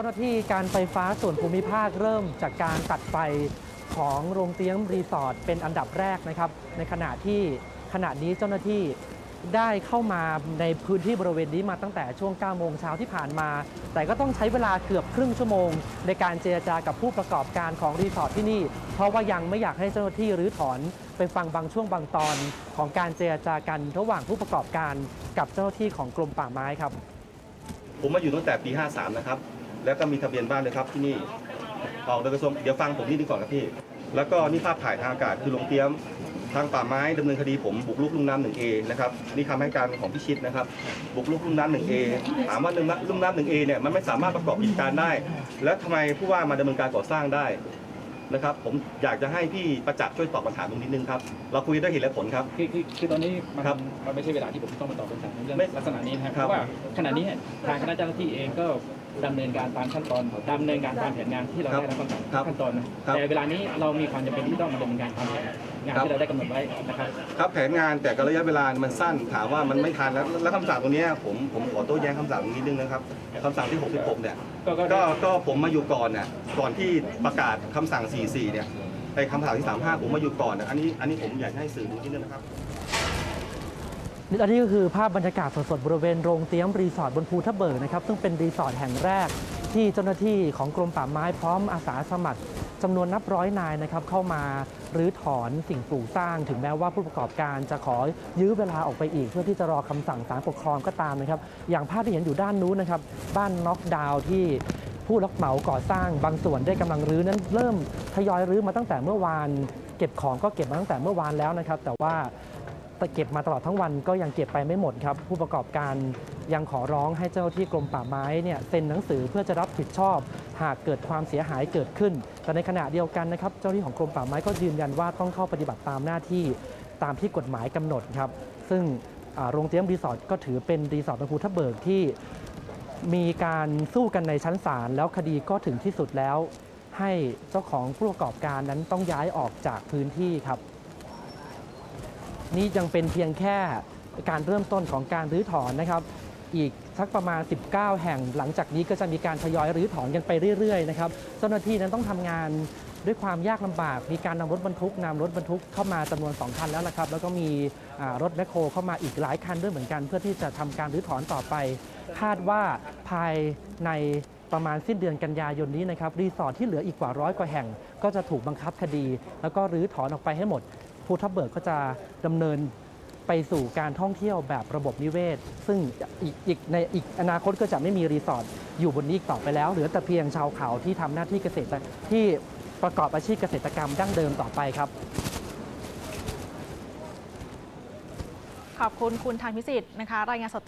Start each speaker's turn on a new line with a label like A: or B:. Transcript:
A: จ้าหน้าที่การไฟฟ้าส่วนภูมิภาคเริ่มจากการตัดไฟของโรงเตี๊ยมรีสอร์ทเป็นอันดับแรกนะครับ ในขณะที่ขณะนี้เจ้าหน้าที่ได้เข้ามาในพื้นที่บริเวณนี้มาตั้งแต่ช่วง 9 โมงเช้าที่ผ่านมา แต่ก็ต้องใช้เวลาเกือบครึ่งชั่วโมง ในการเจรจากับผู้ประกอบการของรีสอร์ทที่นี่ เพราะว่ายังไม่อยากให้เจ้าหน้าที่รื้อถอนไปฟังบางช่วงบางตอนของการเจรจากันระหว่างผู้ประกอบการกับเจ้าหน้าที่ของกรมป่าไม้ครับ
B: ผมมาอยู่ตั้งแต่ปี 53 นะครับ แล้วก็มีทะเบียนบ้านเลยครับที่นี่ออกโดยกระทรวงเดี๋ยวฟังผมนิดนึงก่อนครับพี่ แล้วก็นี่ภาพถ่ายทางอากาศคือลงเตรียมทางป่าไม้ดำเนินคดีผมบุกรุกลุ่มน้ำหนึ่งเอนะครับนี่คำให้การของพิชิตนะครับ บุกรุกลุ่มน้ำหนึ่งเอถามว่าลุ่มน้ำลุ่มน้ำหนึ่งเอเนี่ยมันไม่สามารถประกอบกิจการได้ แล้วทำไมผู้ว่ามาดำเนินการก่อสร้างได้นะครับ ผมอยากจะให้พี่ประจักษ์ช่วยตอบคำถามตรงนิดนึงครับเราคุยได้เหตุและผลครับ
C: คือคือคือตอนนี้มัน
B: ครับ
C: มันไม่ใช่เวลาที่ผมต้องมาตอบคำถามในเรื่อง
B: ไม่
C: ลักษณะนี้นะครับ
B: ครับ
C: เพราะว่าขณะนี้เนี่ยทางคณะเจ้าหน้าที่เองก็ ดำเนินการตามขั้นตอนดำเนินการตามแผนงานที่เราได้รับคำสั่ง
B: ครับ
C: ขั้นตอนนะครับแต่เวลานี้เรามีความจำเป็นที่ต้องมาดำเนินการตามแผนงาน
B: ครับ
C: ที่เราได้กำหนดไว้นะครับ
B: ครับแผนงานแต่ก็ระยะเวลามันสั้นถามว่ามันไม่ทันแล้วแล้วคำสั่งตรงเนี้ยผมผมขอโต้แย้งคำสั่งนิดนึงนะครับคำสั่งที่ 66 เนี่ย
C: ก็ก็
B: ก็ก็ผมมาอยู่ก่อนน่ะก่อนที่ประกาศคำสั่ง 44 เนี่ยไอ้คำสั่งที่ 35 ผมมาอยู่ก่อนน่ะอันนี้อันนี้ผมอยากให้สื่อดูนิดนึงนะครับ
A: นี่ อันนี้ก็คือภาพบรรยากาศสดๆบริเวณโรงเตรียมรีสอร์ทบนภูทับเบิกนะครับซึ่งเป็นรีสอร์ทแห่งแรก ที่เจ้าหน้าที่ของกรมป่าไม้พร้อมอาสาสมัครจำนวนนับร้อยนายนะครับเข้ามารื้อถอนสิ่งปลูกสร้าง ถึงแม้ว่าผู้ประกอบการจะขอยื้อเวลาออกไปอีก เพื่อที่จะรอคำสั่งศาลปกครองก็ตามนะครับ อย่างภาพที่เห็นอยู่ด้านนู้นนะครับ บ้านน็อกดาวน์ที่ผู้รับเหมาก่อสร้างบางส่วนได้กำลังรื้อนั้นเริ่มทยอยรื้อมาตั้งแต่เมื่อวาน เก็บของก็เก็บมาตั้งแต่เมื่อวานแล้วนะครับ แต่ว่า แต่เก็บมาตลอดทั้งวันก็ยังเก็บไปไม่หมดครับ ผู้ประกอบการยังขอร้องให้เจ้าที่กรมป่าไม้เนี่ยเซ็นหนังสือเพื่อจะรับผิดชอบ หากเกิดความเสียหายเกิดขึ้น แต่ในขณะเดียวกันนะครับ เจ้าหน้าที่ของกรมป่าไม้ก็ยืนยันว่าต้องเข้าปฏิบัติตามหน้าที่ตามที่กฎหมายกำหนดครับ ซึ่งโรงเตรียมรีสอร์ทก็ถือเป็นรีสอร์ทบนภูทับเบิกที่มีการสู้กันในชั้นศาลแล้วคดีก็ถึงที่สุดแล้ว ให้เจ้าของผู้ประกอบการนั้นต้องย้ายออกจากพื้นที่ครับ นี่ยังเป็นเพียงแค่การเริ่มต้นของการรื้อถอนนะครับ อีกสักประมาณ 19 แห่ง หลังจากนี้ก็จะมีการทยอยรื้อถอนกันไปเรื่อยๆนะครับเจ้าหน้าที่นั้นต้องทำงานด้วยความยากลำบาก มีการนำรถบรรทุกนำรถบรรทุกเข้ามาจำนวน 2 คันแล้วละครับ แล้วก็มีรถแมคโครเข้ามาอีกหลายคันด้วยเหมือนกัน เพื่อที่จะทำการรื้อถอนต่อไป คาดว่าภายใน ประมาณสิ้นเดือนกันยายนนี้นะครับรีสอร์ทที่เหลืออีกกว่าร้อยกว่าแห่ง ก็จะถูกบังคับคดี แล้วก็รื้อถอนออกไปให้หมดภูทับเบิกก็จะดำเนินไปสู่การท่องเที่ยวแบบระบบนิเวศ ซึ่งอีกอีกในอีกอนาคตก็จะไม่มีรีสอร์ทอยู่บนนี้อีกต่อไปแล้ว เหลือแต่เพียงชาวเขาที่ทำหน้าที่เกษตรที่ประกอบอาชีพเกษตรกรรมดั้งเดิมต่อไปครับ
D: ขอบคุณคุณธันพิสิทธิ์นะคะ รายงานสด